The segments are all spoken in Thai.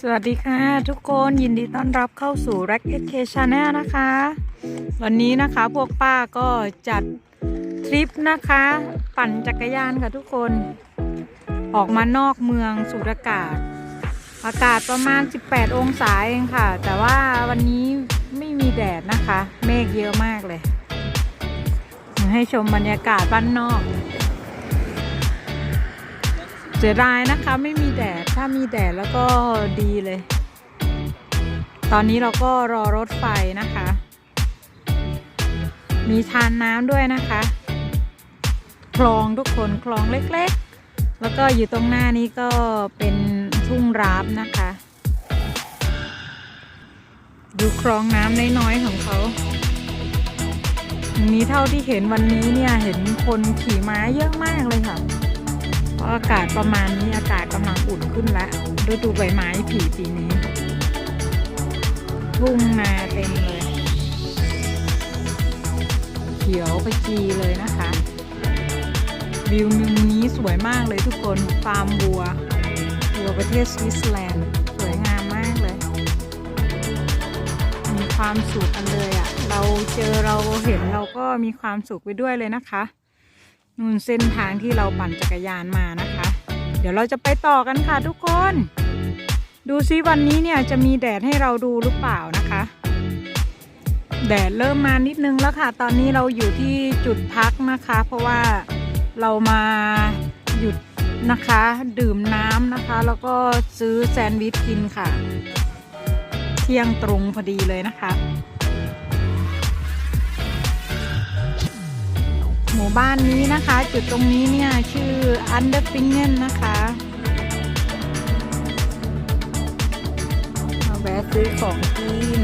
สวัสดีค่ะทุกคนยินดีต้อนรับเข้าสู่ r a c k e t K Channel นะคะ วันนี้นะคะพวกป้าก็จัดทริปนะคะ ปั่นจักรยานค่ะทุกคน ออกมานอกเมืองสูดอากาศ อากาศประมาณ 18 องศาเองค่ะ แต่ว่าวันนี้ไม่มีแดดนะคะ เมฆเยอะมากเลย ให้ชมบรรยากาศบ้านนอก เสียดายนะคะไม่มีแดด ถ้ามีแดดแล้วก็ดีเลย ตอนนี้เราก็รอรถไฟนะคะ มีทานน้ำด้วยนะคะ คลองทุกคนคลองเล็กๆ แล้วก็อยู่ตรงหน้านี้ก็เป็นทุ่งราบนะคะ ดูคลองน้ำน้อยๆของเขานี้เท่าที่เห็นวันนี้เนี่ยเห็นคนขี่ม้าเยอะมากเลยค่ะะอากาศประมาณนี้อากาศกำลังอุ่นขึ้นแล้วฤดูใบไม้ผลิปีนี้ทุ่งนาเต็มเลย เขียวไปจีเลยนะคะ วิวมุมนี้สวยมากเลยทุกคนฟาร์มบัวบัวประเทศสวิตเซอร์แลนด์สวยงามมากเลย มีความสุขกันเลยอะ่ะ เราเจอเราเห็นเราก็มีความสุขไปด้วยเลยนะคะ นู่นเส้นทางที่เราปั่นจักรยานมานะคะ เดี๋ยวเราจะไปต่อกันค่ะทุกคน ดูซิวันนี้เนี่ยจะมีแดดให้เราดูหรือเปล่านะคะ แดดเริ่มมานิดนึงแล้วค่ะ ตอนนี้เราอยู่ที่จุดพักนะคะ เพราะว่าเรามาหยุดนะคะ ดื่มน้ำนะคะ แล้วก็ซื้อแซนด์วิชกินค่ะ เที่ยงตรงพอดีเลยนะคะ มู่บ้านนี้นะคะ จุดตรงนี้เนี่ย ชื่ออันเดอร์ฟิงเกนนะคะมาแวะซื้อของกิน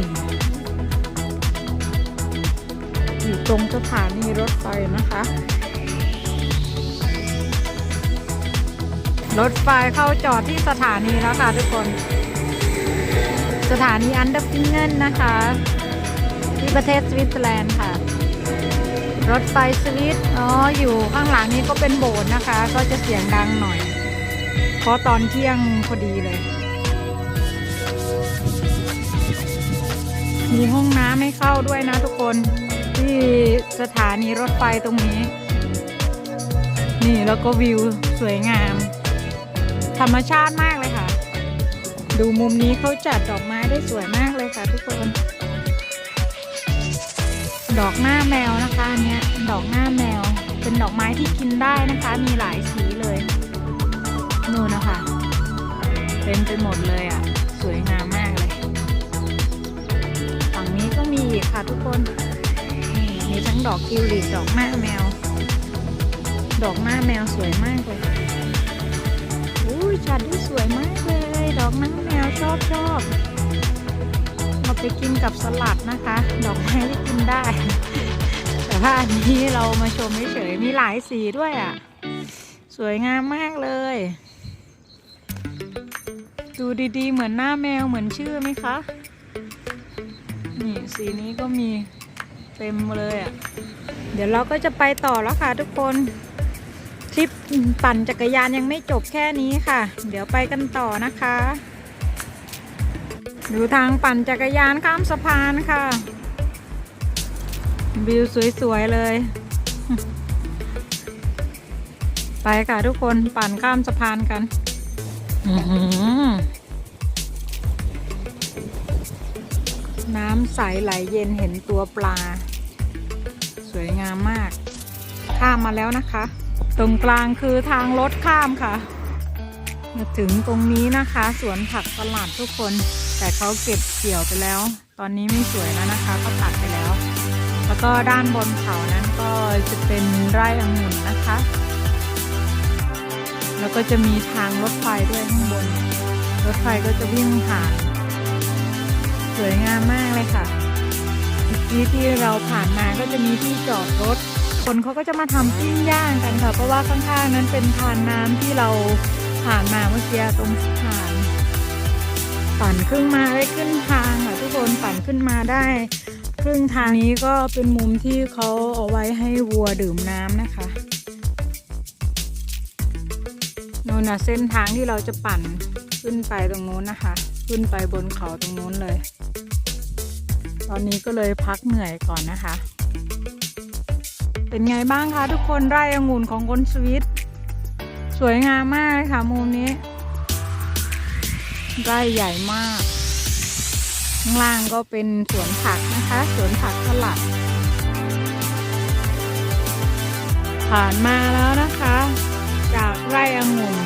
อยู่ตรงสถานีรถไฟนะคะ รถไฟเข้าจอดที่สถานีแล้วค่ะทุกคน สถานีอันเดอร์ฟิงเกนนะคะ ที่ประเทศสวิตเซอร์แลนด์ค่ะ รถไฟสวิตอ๋ออยู่ข้างหลังนี้ก็เป็นโบสถ์นะคะ ก็จะเสียงดังหน่อย เพราะตอนเที่ยงพอดีเลย มีห้องน้ำให้เข้าด้วยนะทุกคนที่สถานีรถไฟตรงนี้ นี่แล้วก็วิวสวยงาม ธรรมชาติมากเลยค่ะ ดูมุมนี้เขาจัดดอกไม้ได้สวยมากเลยค่ะทุกคน ดอกหน้าแมวนะคะอันเนี้ยดอกหน้าแมว เป็นดอกไม้ที่กินได้นะคะ มีหลายสีเลยนู่นนะคะเต็มไปหมดเลยอะ่ะ สวยงามมากเลย ฝั่งนี้ก็มีค่ะทุกคนนี่มีทั้งดอกทิวลิปดอกหน้าแมว ดอกหน้าแมวสวยมากเลยอุ้ยชัดที่สวยมากเลย ดอกหน้าแมวชอบชอบ ไปกินกับสลัดนะคะ ดอกไม้ที่กินได้ แต่ว่าอันนี้เรามาชมเฉยๆมีหลายสีด้วยอะ สวยงามมากเลย ดูดีๆ เหมือนหน้าแมวเหมือนชื่อไหมคะ นี่สีนี้ก็มีเต็มเลยอะ เดี๋ยวเราก็จะไปต่อแล้วค่ะทุกคนทริปปั่นจักรยานยังไม่จบแค่นี้ค่ะ เดี๋ยวไปกันต่อนะคะ ดูทางปั่นจักรยานข้ามสะพานค่ะ วิวสวยๆเลย ไปค่ะทุกคนปั่นข้ามสะพานกัน น้ำใสไหลเย็นเห็นตัวปลา สวยงามมาก ข้ามมาแล้วนะคะ ตรงกลางคือทางรถข้ามค่ะมาถึงตรงนี้นะคะ สวนผักตลาดทุกคน แต่เขาเก็บเกี่ยวไปแล้ว ตอนนี้ไม่สวยแล้วนะคะเขาตัดไปแล้ว แล้วก็ด้านบนเขานั้นก็จะเป็นไร่องุ่นนะคะ แล้วก็จะมีทางรถไฟด้วยข้างบน รถไฟก็จะวิ่งผ่าน สวยงามมากเลยค่ะเมื่อกี้ที่เราผ่านมาก็จะมีที่จอดรถ คนเขาก็จะมาทำปิ้งย่างกันค่ะ เพราะว่าข้างๆนั้นเป็นทานน้ำที่เราผ่านมาเมื่อกี้ตรงสะพาน ปั่นขึ้นมาได้ขึ้นทางค่ะทุกคนปั่นขึ้นมาได้ ครึ่งทางนี้ก็เป็นมุมที่เขาเอาไว้ให้วัวดื่มน้ำนะคะโน่นนะเส้นทางที่เราจะปั่นขึ้นไปตรงนู้นนะคะ ขึ้นไปบนเขาตรงนู้นเลย ตอนนี้ก็เลยพักเหนื่อยก่อนนะคะ เป็นไงบ้างคะทุกคนไร่องุ่นของคนสวิตสวยงามมากเลยค่ะมุมนี้ ไร่ใหญ่มาก ข้างล่างก็เป็นสวนผักนะคะ สวนผักสลัด ผ่านมาแล้วนะคะ จากไร่องุ่น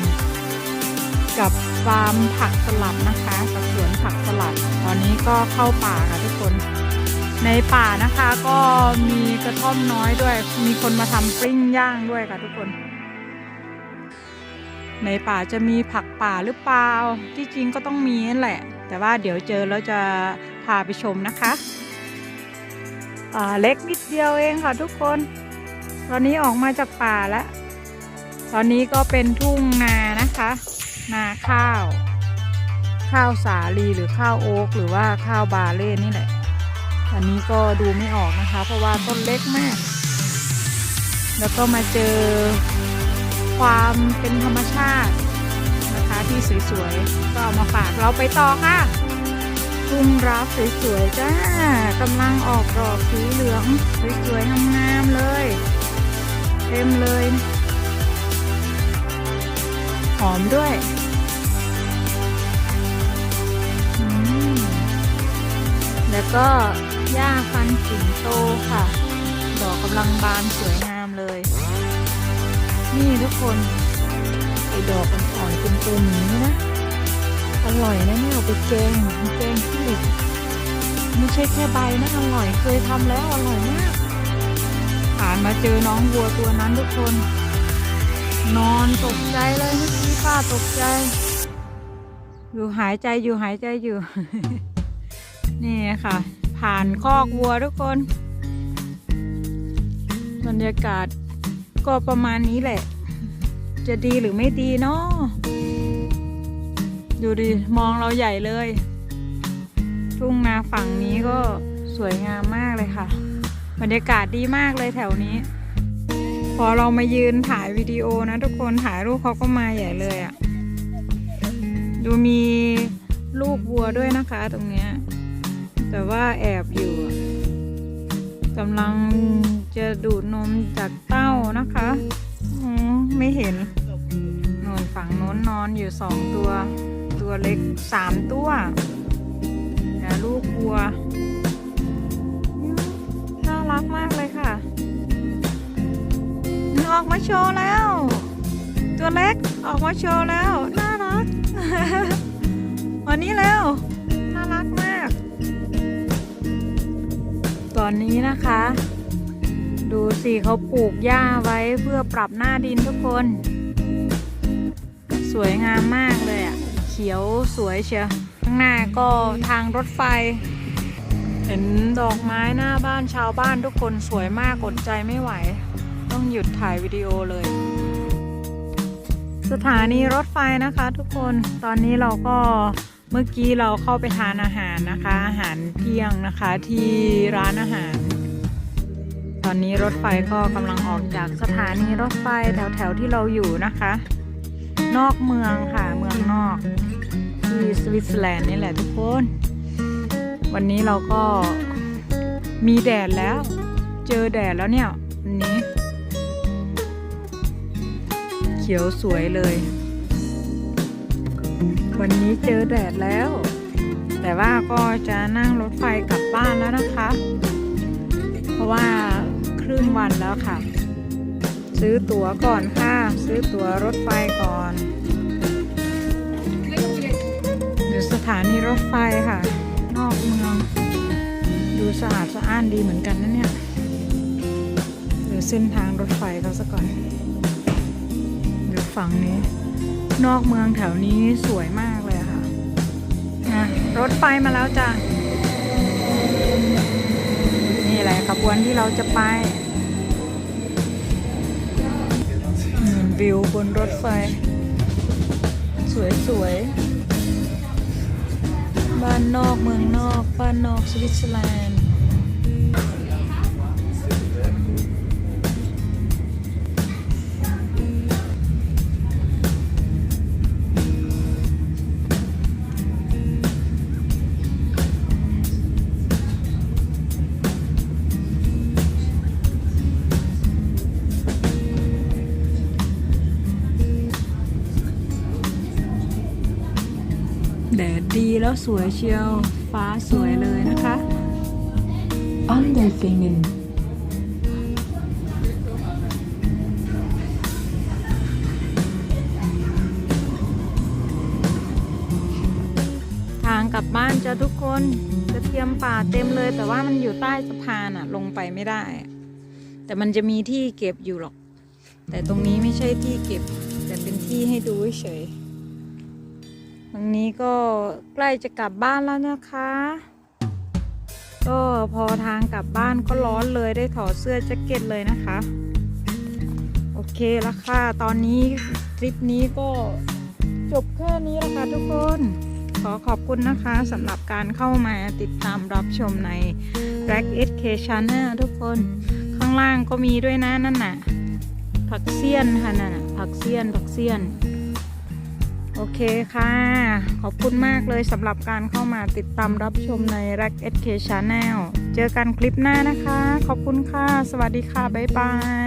กับฟาร์มผักสลัดนะคะกับสวนผักสลัด ตอนนี้ก็เข้าป่าค่ะทุกคน ในป่านะคะก็มีกระท่อมน้อยด้วย มีคนมาทำปริ้งย่างด้วยค่ะทุกคน ในป่าจะมีผักป่าหรือเปล่า ที่จริงก็ต้องมีนั่นแหละ แต่ว่าเดี๋ยวเจอแล้วจะพาไปชมนะคะอ่าเล็กนิดเดียวเองค่ะทุกคน ตอนนี้ออกมาจากป่าแล้ว ตอนนี้ก็เป็นทุ่งนานะคะ นาข้าว ข้าวสาลีหรือข้าวโอ๊กหรือว่าข้าวบาเล่นี่แหละ อันนี้ก็ดูไม่ออกนะคะ เพราะว่าต้นเล็กมาก แล้วก็มาเจอ ความเป็นธรรมชาตินะคะที่สวยๆ ก็เอามาฝากเราไปต่อค่ะทุ่งรับสวยๆจ้ากำลังออกดอกสีเหลืองสวยๆงามๆเลย เต็มเลย หอมด้วยแล้วก็หญ้าฟันสิงโตค่ะ ดอกกำลังบานสวยงามเลย นี่ทุกคนไอดอกอ่อนๆตุ่มๆอย่างนี้นะ อร่อยนะเนี่ยเอาไปแกงแกงขี้เหล็กไม่ใช่แค่ใบนะอร่อยเคยทำแล้วอร่อยมากผ่านมาเจอน้องวัวตัวนั้นทุกคน นอนตกใจเลยเมื่อกี้ป้าตกใจ อยู่หายใจอยู่หายใจอยู่ นี่ค่ะ ผ่านคอกวัวทุกคน บรรยากาศ ก็ประมาณนี้แหละ จะดีหรือไม่ดีเนาะดูดิ มองเราใหญ่เลย ทุ่งนาฝั่งนี้ก็สวยงามมากเลยค่ะ บรรยากาศดีมากเลยแถวนี้ พอเรามายืนถ่ายวิดีโอนะทุกคนถ่ายรูปเขาก็มาใหญ่เลยอะ่ะ ดูมีลูกวัวด้วยนะคะตรงเนี้ยแต่ว่าแอบอยู่กำลัง จะดูดนมจากเต้านะคะอืมไม่เห็นนอนฝั่งโน้นนอนอยู่สองตัว ตัวเล็กสามตัวแต่ลูกวัว น่ารักมากเลยค่ะออกมาโชว์แล้ว ตัวเล็กออกมาโชว์แล้ว น่ารัก วันนี้แล้ว น่ารักมาก ตอนนี้นะคะ ดูสิเขาปลูกหญ้าไว้เพื่อปรับหน้าดินทุกคน สวยงามมากเลยอะ่ะ เขียวสวยเชียวข้างหน้าก็ทางรถไฟ เห็นดอกไม้หน้าบ้านชาวบ้านทุกคนสวยมากอดใจไม่ไหว ต้องหยุดถ่ายวิดีโอเลย สถานีรถไฟนะคะทุกคนตอนนี้เราก็เมื่อกี้เราเข้าไปทานอาหารนะคะ อาหารเที่ยงนะคะที่ร้านอาหาร อนนี้รถไฟก็กำลังออกจากสถานีรถไฟแถวแถวๆที่เราอยู่นะคะ นอกเมืองค่ะ เมืองนอก ที่สวิตเซอร์แลนด์นี่แหละทุกคน วันนี้เราก็มีแดดแล้ว เจอแดดแล้วเนี่ยวันนี้ เขียวสวยเลย วันนี้เจอแดดแล้ว แต่ว่าก็จะนั่งรถไฟกลับบ้านแล้วนะคะ เพราะว่า รึ่งวันแล้วค่ะ ซื้อตั๋วก่อนค่ะ ซื้อตั๋วรถไฟก่อนอยู่สถานีรถไฟค่ะ นอกเมือง ดูสะอาดสะอ้านดีเหมือนกันนะเนี่ยหรือเส้นทางรถไฟเขาซะก่อนดูฝั่งนี้ นอกเมืองแถวนี้สวยมากเลยค่ะนะรถไฟมาแล้วจ้ะ หละ ขบวนที่เราจะไปวิวบนรถไฟ สวยๆ บ้านนอกเมืองนอก บ้านนอกสวิตเซอร์แลนด์ แล้วสวยเชียว ฟ้าสวยเลยนะคะ Andelfingen. ทางกลับบ้านจะทุกคนกระเทียมป่าเต็มเลย แต่ว่ามันอยู่ใต้สะพานอะลงไปไม่ได้อะแต่มันจะมีที่เก็บอยู่หรอก แต่ตรงนี้ไม่ใช่ที่เก็บ แต่เป็นที่ให้ดูเฉย ตรงนี้ก็ใกล้จะกลับบ้านแล้วนะคะ ก็พอทางกลับบ้านก็ร้อนเลยได้ถอดเสื้อแจ็คเก็ตเลยนะคะ โอเคแล้วค่ะ ตอนนี้ทริปนี้ก็จบแค่นี้แล้วค่ะทุกคน ขอขอบคุณนะคะสำหรับการเข้ามาติดตามรับชมใน Black s k Channel ทุกคน ข้างล่างก็มีด้วยนะนั่นน่ะผักเสี้ยนค่ะนั่นน่ะผักเสี้ยนผักเสี้ยน โอเคค่ะ ขอบคุณมากเลยสำหรับการเข้ามาติดตามรับชมใน Black s k Channel เจอกันคลิปหน้านะคะ ขอบคุณค่ะ สวัสดีค่ะ บ๊ายบาย